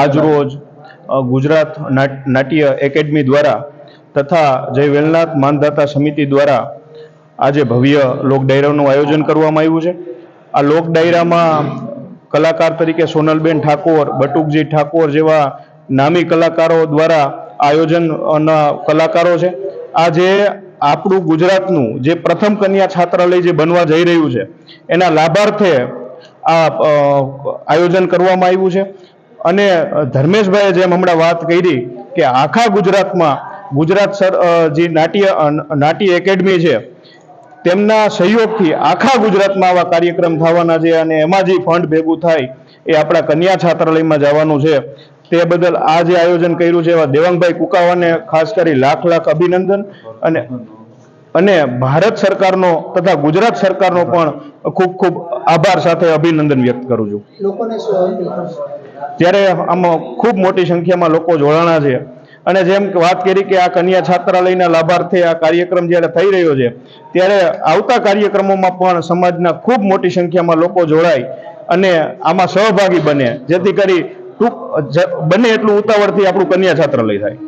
આજરોજ રોજ ગુજરાત નાટ્ય એકેડમી દ્વારા તથા જય વેલનાથ માનદાતા સમિતિ દ્વારા આજે ભવ્ય લોક ડાયરાનું આયોજન કરવામાં આવ્યું છે. આ લોક ડાયરામાં કલાકાર તરીકે સોનલબેન ઠાકોર, બટુકજી ઠાકોર જેવા નામી કલાકારો દ્વારા આયોજનના કલાકારો છે. આ જે આપણું ગુજરાતનું જે પ્રથમ કન્યા છાત્રાલય જે બનવા જઈ રહ્યું છે, એના લાભાર્થે આ આયોજન કરવામાં આવ્યું છે. અને ધર્મેશભાઈએ જેમ હમણાં વાત કરી કે આખા ગુજરાતમાં ગુજરાત સર જે નાટ્ય નાટ્ય એકેડમી છે, તેમના સહયોગથી આખા ગુજરાતમાં આવા કાર્યક્રમ થવાના છે અને એમાં જે ફંડ ભેગું થાય એ આપણા કન્યા છાત્રાલયમાં જવાનું છે. તે બદલ આ જે આયોજન કર્યું છે એવા દેવાંગભાઈ કુકાવાને ખાસ કરી લાખ લાખ અભિનંદન અને અને ભારત સરકારનો તથા ગુજરાત સરકારનો પણ ખૂબ ખૂબ આભાર સાથે અભિનંદન વ્યક્ત કરું છું. ત્યારે આમાં ખૂબ મોટી સંખ્યામાં લોકો જોડાણા છે. અને જેમ વાત કરી કે આ કન્યા છાત્રાલયના લાભાર્થે આ કાર્યક્રમ જ્યારે થઈ રહ્યો છે ત્યારે આવતા કાર્યક્રમોમાં પણ સમાજના ખૂબ મોટી સંખ્યામાં લોકો જોડાય અને આમાં સહભાગી બને. જેથી કરી ટૂંક બને એટલું ઉતાવળથી આપણું કન્યા છાત્રાલય થાય.